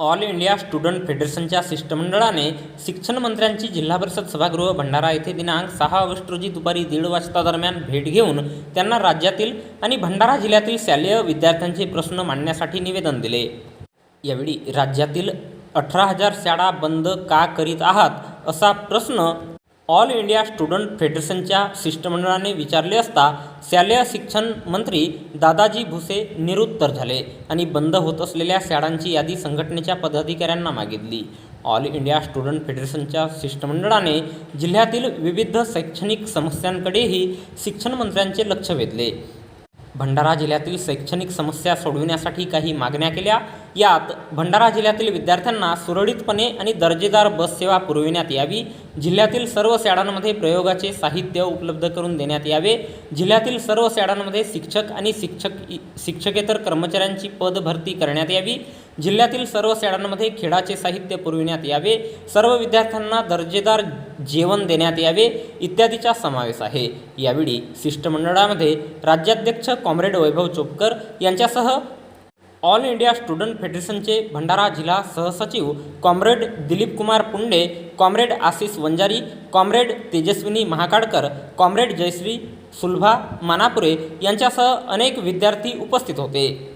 All India student फेडरेशनच्या शिष्टमंडळाने शिक्षण मंत्र्यांची जिल्हा परिषद सभागृह भंडारा येथे दिनांक सहा ऑगस्ट रोजी दुपारी दीड वाजता दरम्यान भेट घेऊन त्यांना राज्यातील आणि भंडारा जिल्ह्यातील शालेय विद्यार्थ्यांचे प्रश्न मांडण्यासाठी निवेदन दिले. यावेळी राज्यातील अठरा हजार शाळा बंद का करीत आहात असा प्रश्न ऑल इंडिया स्टुडंट फेडरेशनच्या शिष्टमंडळाने विचारले असता शालेय शिक्षण मंत्री दादाजी भुसे निरुत्तर झाले आणि बंद होत असलेल्या शाळांची यादी संघटनेच्या पदाधिकाऱ्यांना मागितली. ऑल इंडिया स्टुडंट फेडरेशनच्या शिष्टमंडळाने जिल्ह्यातील विविध शैक्षणिक समस्यांकडेही शिक्षण मंत्र्यांचे लक्ष वेधले. भंडारा जिल्ह्यातील शैक्षणिक समस्या सोडविण्यासाठी काही मागण्या केल्या. यात भंडारा जिल्ह्यातील विद्यार्थ्यांना सुरळीतपणे आणि दर्जेदार बससेवा पुरविण्यात यावी. जिल्ह्यातील सर्व शाळांमध्ये प्रयोगाचे साहित्य उपलब्ध करून देण्यात यावे. जिल्ह्यातील सर्व शाळांमध्ये शिक्षक आणि शिक्षक शिक्षकेतर कर्मचाऱ्यांची पद भरती करण्यात यावी. जिल्ह्यातील सर्व शाळांमध्ये खेळाचे साहित्य पुरविण्यात यावे. सर्व विद्यार्थ्यांना दर्जेदार जेवण देण्यात यावे इत्यादीचा समावेश आहे. यावेळी शिष्टमंडळामध्ये राज्याध्यक्ष कॉम्रेड वैभव चोपकर यांच्यासह ऑल इंडिया स्टुडंट फेडरेशनचे भंडारा जिल्हा सहसचिव comrade Dilip Kumar Punde comrade Ashish Vanjari comrade Tejaswini Mahakadkar comrade Jayashree Sulabha Manapure यांच्यासह अनेक विद्यार्थी उपस्थित होते.